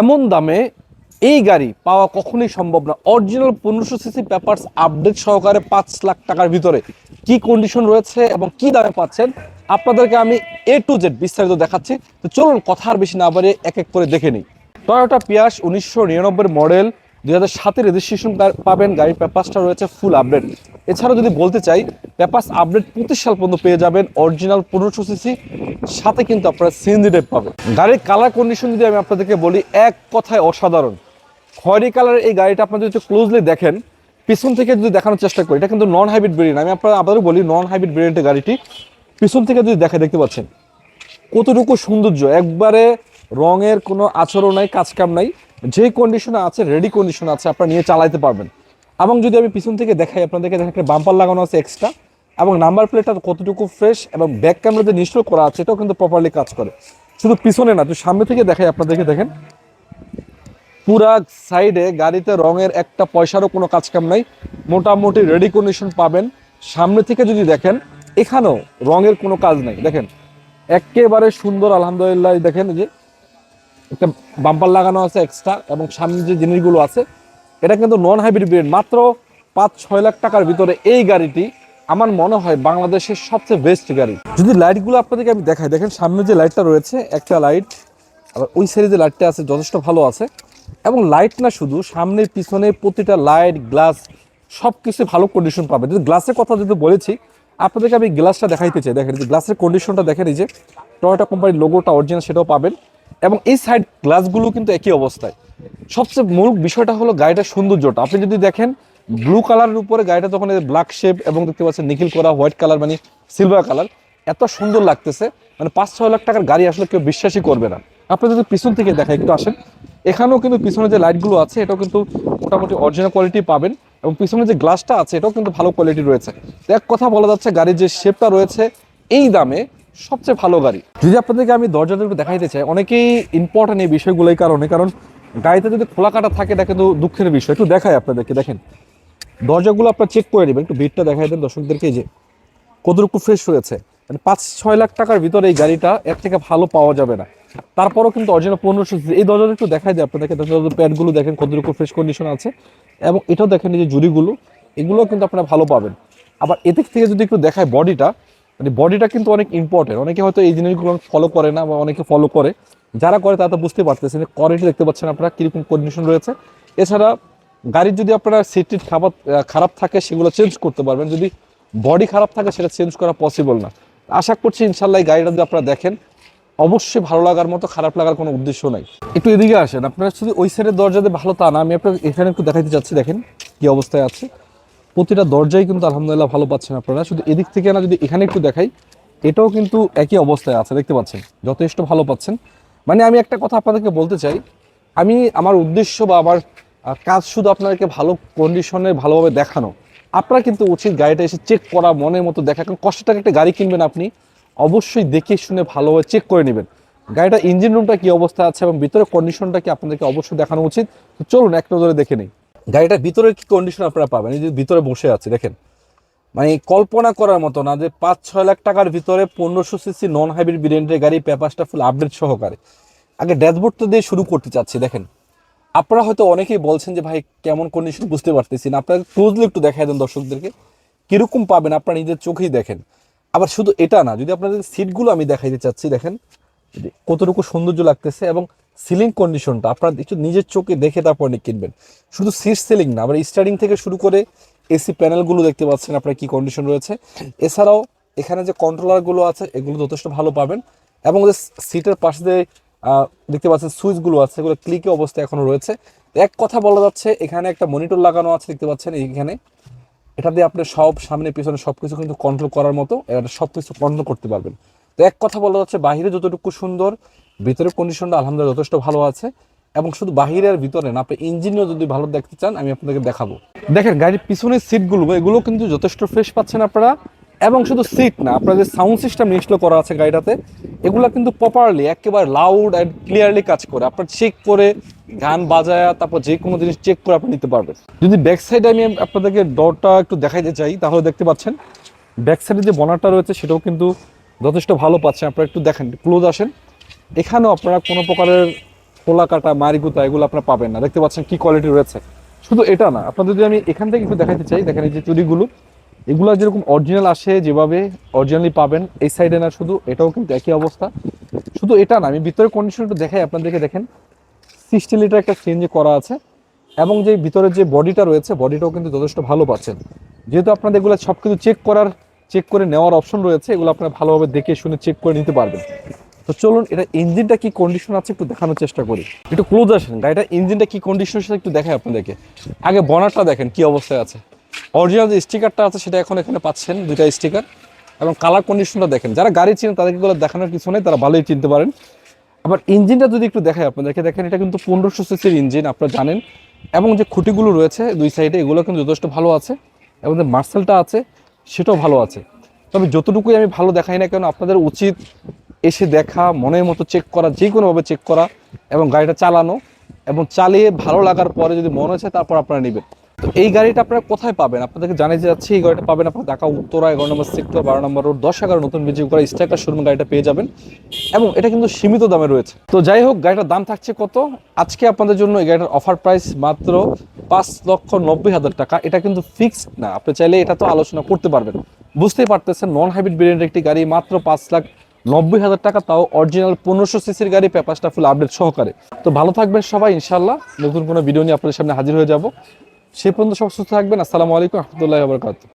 এমন দামে এই গাড়ি পাওয়া কখনোই সম্ভব না। অরিজিনাল পনেরোশো সিসি পেপারস আপডেট সহকারে পাঁচ লাখ টাকার ভিতরে। কি কন্ডিশন রয়েছে এবং কি দামে পাচ্ছেন, আপনাদেরকে আমি এ টু জেড বিস্তারিত দেখাচ্ছি। তো চলুন কথা আর বেশি না বাড়িয়ে এক এক করে দেখে নিই। টয়োটা পিয়াস উনিশশো নিরানব্বই মডেল দুই হাজার সাতের রেজিস্ট্রেশন পাবেন গাড়ির পেপারসটা রয়েছে ফুল আপডেট এছাড়াও যদি বলতে চাই, পেপারস আপডেট পঁচিশ সাল পর্যন্ত পেয়ে যাবেন অরিজিনাল পনেরোশো সিসি সাথে কিন্তু আপনারা সিএনজি টাইপ পাবেন। গাড়ির কালার কন্ডিশন যদি আমি আপনাদেরকে বলি, এক কথায় অসাধারণ। খয়েরি কালারের এই গাড়িটা আপনারা যদি ক্লোজলি দেখেন, পিছন থেকে যদি দেখানোর চেষ্টা করি, এটা কিন্তু নন হাইব্রিড ভেরিয়েন্ট আমি আপনারা আবারও বলি নন হাইব্রিড ভেরিয়েন্টের গাড়িটি পিছন থেকে যদি দেখে দেখতে পাচ্ছেন। কতটুকু সৌন্দর্য। একবারে রঙের কোনো আচরণ নাই কাজকাম নাই। যে কন্ডিশনে আছে রেডি কন্ডিশন আছে, আপনারা নিয়ে চালাইতে পারবেন। এবং যদি আমি পিছন থেকে দেখাই, আপনাদেরকে দেখেন একটা বাম্পার লাগানো আছে এক্সট্রা এবং নাম্বার প্লেটটা কতটুকু ফ্রেশ এবং ব্যাক ক্যামেরা যে ইনস্টল করা আছে, এটাও কিন্তু প্রপারলি কাজ করে। শুধু পিছনে না তো সামনে থেকে দেখাই আপনাদেরকে দেখেন, পুরা সাইডে গাড়িতে রঙের একটা পয়সারও কোনো কাজ কাম নাই। মোটামুটি রেডি কন্ডিশন পাবেন। সামনে থেকে যদি দেখেন, এখানেও রঙের কোনো কাজ নাই। দেখেন, একেবারে সুন্দর, আলহামদুলিল্লাহ, দেখেন যে একটা বাম্পার লাগানো আছে এক্সট্রা এবং সামনে যে জিনিসগুলো আছে, এটা কিন্তু নন হাইব্রিড ব্রেড মাত্র পাঁচ, ছয় লাখ টাকার ভিতরে এই গাড়িটি আমার মনে হয় বাংলাদেশের সবচেয়ে বেস্ট গাড়ি। যদি লাইটগুলো আপনাদেরকে আমি দেখাই, দেখেন সামনে যে লাইটটা রয়েছে, একটা লাইট আবার ওই সাইডে যে লাইটটা আছে, যথেষ্ট ভালো আছে। এবং লাইট না শুধু, সামনে, পিছনে প্রতিটা লাইট গ্লাস সব কিছু ভালো কন্ডিশন পাবেন যদি গ্লাসের কথা যদি বলেছি, আপনাদেরকে আমি গ্লাসটা দেখাইতে চাই। দেখেন যে গ্লাসের কন্ডিশনটা দেখেন এই যে টয়োটা কোম্পানির লোগোটা অরিজিনাল সেটাও পাবেন। এবং এই সাইড গ্লাসগুলো কিন্তু একই অবস্থায়। সবচেয়ে মূল বিষয়টা হলো গাড়িটার সৌন্দর্যটা। আপনি যদি দেখেন ব্লু কালারের উপরে গাড়িটা তখন ব্ল্যাক শেপ এবং দেখতে পাচ্ছেন নিখিল করা হোয়াইট কালার মানে সিলভার কালার এত সুন্দর লাগতেছে। মানে পাঁচ ছয় লাখ টাকার গাড়ি আসলে কেউ বিশ্বাসই করবে না। আপনি যদি পিছন থেকে দেখেন, একটু আসেন। এখানেও কিন্তু পিছনে যে লাইটগুলো আছে, এটাও কিন্তু মোটামুটি অরিজিনাল কোয়ালিটি পাবেন এবং পিছনে যে গ্লাসটা আছে, এটাও কিন্তু ভালো কোয়ালিটি রয়েছে। এক কথা বলা যাচ্ছে, গাড়ির যে শেপটা রয়েছে, এই দামে সবচেয়ে ভালো গাড়ি। যদি আপনাদেরকে আমি দরজাটা একটু দেখাইতে চাই, অনেকেই ইম্পর্টেন্ট এই বিষয়গুলোই কারণে, কারণ গাড়িতে যদি খোলা কাটা থাকে, এটা কিন্তু দুঃখের বিষয়। একটু দেখায় আপনাদেরকে, দেখেন। দরজাগুলো আপনার চেক করে নেবেন, একটু ভিড়টা দেখাই দেন দর্শকদেরকে যে কতটুকু ফ্রেশ হয়েছে। মানে পাঁচ, ছয় লাখ টাকার ভিতরে এই গাড়িটা এর থেকে ভালো পাওয়া যাবে না। তারপরও কিন্তু অরিজিনাল পনেরোশো এই দরজাটা একটু দেখাই যায় আপনাদেরকে প্যাডগুলো দেখেন কতটুকু ফ্রেশ কন্ডিশন আছে। এবং এটাও দেখেন এই যে জুড়িগুলো এগুলো কিন্তু আপনারা ভালো পাবেন। আবার এদিক থেকে যদি একটু দেখায় বডিটা মানে বডিটা কিন্তু অনেক ইম্পর্টেন্ট অনেকে হয়তো এই জিনিসগুলো ফলো করে না বা অনেকে ফলো করে। যারা করে তারা তো বুঝতে পারতেছেন কোয়ালিটি দেখতে পাচ্ছেন আপনারা কীরকম কন্ডিশন রয়েছে। এছাড়া গাড়ির যদি আপনার সিট টিট খাবার খারাপ থাকে সেগুলো চেঞ্জ করতে পারবেন। যদি বডি খারাপ থাকে সেটা চেঞ্জ করা পসিবল না। আশা করছি ইনশাল্লাহ এই গাড়িটা যদি আপনারা দেখেন, অবশ্যই ভালো লাগার মতো, খারাপ লাগার কোনো উদ্দেশ্য নাই। একটু এদিকে আসেন। আপনারা শুধু ওই সাইডের দরজাতে ভালো তা না, আমি আপনার এখানে একটু দেখাইতে চাচ্ছি দেখেন কি অবস্থায় আছে। প্রতিটা দরজাই কিন্তু আলহামদুলিল্লাহ ভালো পাচ্ছেন আপনারা। শুধু এদিক থেকে না যদি এখানে একটু দেখাই, এটাও কিন্তু একই অবস্থায় আছে, দেখতে পাচ্ছেন। যথেষ্ট ভালো পাচ্ছেন। মানে আমি একটা কথা আপনাদেরকে বলতে চাই, আমি আমার উদ্দেশ্য বা আমার কাজ শুধু আপনাদেরকে ভালো কন্ডিশনে ভালোভাবে দেখানো। আপনারা কিন্তু উচিত গাড়িটা এসে চেক করা, মনের মতো দেখা। কারণ কষ্ট টাকা একটা গাড়ি কিনবেন আপনি, অবশ্যই দেখে শুনে ভালোভাবে চেক করে নেবেন। গাড়িটা ইঞ্জিন রুমটা কি অবস্থা আছে এবং ভিতরে কন্ডিশনটা কি আপনাদেরকে অবশ্যই দেখানো উচিত। চলুন, এক নজরে দেখে নেই। গাড়িটার ভিতরে কি কন্ডিশন আপনারা পাবেন? এই যে ভিতরে বসে আছে, দেখেন। মানে কল্পনা করার মতো না যে পাঁচ, ছয় লাখ টাকার ভিতরে পনেরোশো সিসি নন হাইব্রিড ব্রিডেন্টের গাড়ি পেপারসটা ফুল আপডেট সহকারে। আগে ড্যাশবোর্ডটা দিয়ে শুরু করতে চাচ্ছি, দেখেন। আপনারা হয়তো অনেকেই বলছেন যে, ভাই, কেমন কন্ডিশন বুঝতে পারতেছি না। আপনারা ক্লোজলি একটু দেখাই দেন দর্শকদেরকে। কীরকম পাবেন আপনারা নিজের চোখেই দেখেন। আবার শুধু এটা না, যদি আপনাদের সিটগুলো আমি দেখাইতে চাচ্ছি, দেখেন কতটুকু সৌন্দর্য লাগতেছে এবং সিলিং কন্ডিশনটা আপনারা একটু নিজের চোখে দেখে তারপর কিনবেন। শুধু সিট সিলিং না আবার স্টার্টিং থেকে শুরু করে এসি প্যানেলগুলো দেখতে পাচ্ছেন আপনার কি কন্ডিশন রয়েছে। এছাড়াও এখানে যে কন্ট্রোলারগুলো আছে, এগুলো যথেষ্ট ভালো পাবেন এবং যে সিটের পাশে যে দেখতে পাচ্ছেন সুইচগুলো আছে, এগুলো ক্লিকে অবস্থায় এখনও রয়েছে। এক কথা বলা যাচ্ছে, এখানে একটা মনিটর লাগানো আছে, দেখতে পাচ্ছেন এইখানে। এটা দিয়ে আপনি সব সামনে, পিছনে সব কিছু কিন্তু কন্ট্রোল করার মতো এটা সব কিছু কন্ট্রোল করতে পারবেন। তো এক কথা বলা যাচ্ছে, বাহিরে যতটুকু সুন্দর ভিতরের কন্ডিশনটা আলহামদুলিল্লাহ যথেষ্ট ভালো আছে এবং শুধু বাহিরে আর ভিতরে না, আপনি ইঞ্জিনও যদি ভালো দেখতে চান, আমি আপনাদেরকে দেখাবো। দেখেন, গাড়ির পিছনের সিটগুলো এগুলো কিন্তু যথেষ্ট ফ্রেশ পাচ্ছেন আপনারা। এবং শুধু সিট না, আপনার যে সাউন্ড সিস্টেম ইনস্টল করা আছে গাড়িটাতে, এগুলো কিন্তু প্রপারলি একেবারে লাউড অ্যান্ড ক্লিয়ারলি কাজ করে। আপনার চেক করে, গান বাজায়া, তারপর যে কোনো জিনিস চেক করে আপনি নিতে পারবেন। যদি ব্যাক সাইডে আমি আপনাদেরকে ডরটা একটু দেখাইতে চাই, তাহলে দেখতে পাচ্ছেন ব্যাক সাইডে যে বনারটা রয়েছে, সেটাও কিন্তু যথেষ্ট ভালো পাচ্ছেন আপনারা একটু দেখেন ক্লোজ আসেন। এখানেও আপনারা কোনো প্রকারের খোলা কাটা মারিগুতা এগুলো আপনারা পাবেন না। দেখতে পাচ্ছেন কি কোয়ালিটি রয়েছে। শুধু এটা না, আপনাদের যদি আমি এখান থেকে একটু দেখাতে চাই, দেখেন এই যে চুরিগুলো এগুলো যেরকম অরিজিনাল আসে যেভাবে অরিজিনালি পাবেন, এই সাইডে না শুধু, এটাও কিন্তু একই অবস্থা। শুধু এটা না, আমি ভিতরে কন্ডিশন একটু দেখাই আপনাদেরকে, দেখেন। সিক্সটি লিটার একটা সিএনজি করা আছে, এবং যে ভিতরে যে বডিটা রয়েছে, বডিটাও কিন্তু যথেষ্ট ভালো পাচ্ছেন। যেহেতু আপনাদের এগুলো সব কিছু চেক করার চেক করে নেওয়ার অপশন রয়েছে, এগুলো আপনারা ভালোভাবে দেখে শুনে চেক করে নিতে পারবেন। তো চলুন, এটা ইঞ্জিনটা কি কন্ডিশন আছে একটু দেখানোর চেষ্টা করি। একটু ক্লোজ আসেন। গাড়িটা ইঞ্জিনটা কি কন্ডিশন আছে একটু দেখাই আপনাদেরকে। আগে বনারটা দেখেন, কি অবস্থায় আছে। অরিজিনাল যে স্টিকারটা আছে, সেটা এখন এখানে পাচ্ছেন দুইটা স্টিকার এবং কালার কন্ডিশনটা দেখেন। যারা গাড়ি চিনেন, তাদেরকে দেখানোর কিছু নেই, তারা ভালোই চিনতে পারেন। আবার ইঞ্জিনটা যদি একটু দেখাই আপনাদেরকে, দেখেন এটা কিন্তু পনেরোশো সিসির ইঞ্জিন, আপনারা জানেন। এবং যে খুঁটিগুলো রয়েছে দুই সাইডে এগুলো কিন্তু যথেষ্ট ভালো আছে। এবং যে মার্সেলটা আছে, সেটাও ভালো আছে। তবে যতটুকুই আমি ভালো দেখাই না কেন, আপনাদের উচিত এসে দেখা, মনের মতো চেক করা, যে কোনোভাবে চেক করা এবং গাড়িটা চালানো এবং চালিয়ে ভালো লাগার পরে যদি মনে হচ্ছে তারপর আপনারা নেবেন। তো এই গাড়িটা আপনারা কোথায় পাবেন? আপনাদেরকে জানিয়ে যাচ্ছি, এই গাড়িটা পাবেন আপনার ঢাকা, উত্তরা, এগারো নম্বর সেক্টর বারো নম্বর রোড দশ এগারো নতুন বিজয় করা স্ট্রাইকার শোরুম গাড়িটা পেয়ে যাবেন এবং এটা কিন্তু সীমিত দামে রয়েছে। তো যাই হোক, গাড়িটার দাম থাকছে কত? আজকে আপনাদের জন্য এই গাড়িটার অফার প্রাইস মাত্র পাঁচ লক্ষ নব্বই হাজার টাকা। এটা কিন্তু ফিক্সড না। আপনি চাইলে এটা তো আলোচনা করতে পারবেন। বুঝতেই পারতেছেন নন হাইব্রিড ভেরিয়েন্টের একটি গাড়ি মাত্র পাঁচ লাখ নব্বই হাজার টাকা, তাও অরিজিনাল পনেরোশো সিসির গাড়ি, পেপারসটা ফুল আপডেট সহকারে। তো ভালো থাকবেন সবাই ইনশাল্লাহ নতুন কোনো ভিডিও নিয়ে আপনাদের সামনে হাজির হয়ে যাব। সে পর্যন্ত সব সুস্থ থাকবেন। আসসালামু আলাইকুম, রহমতুল্লাহ বরকাত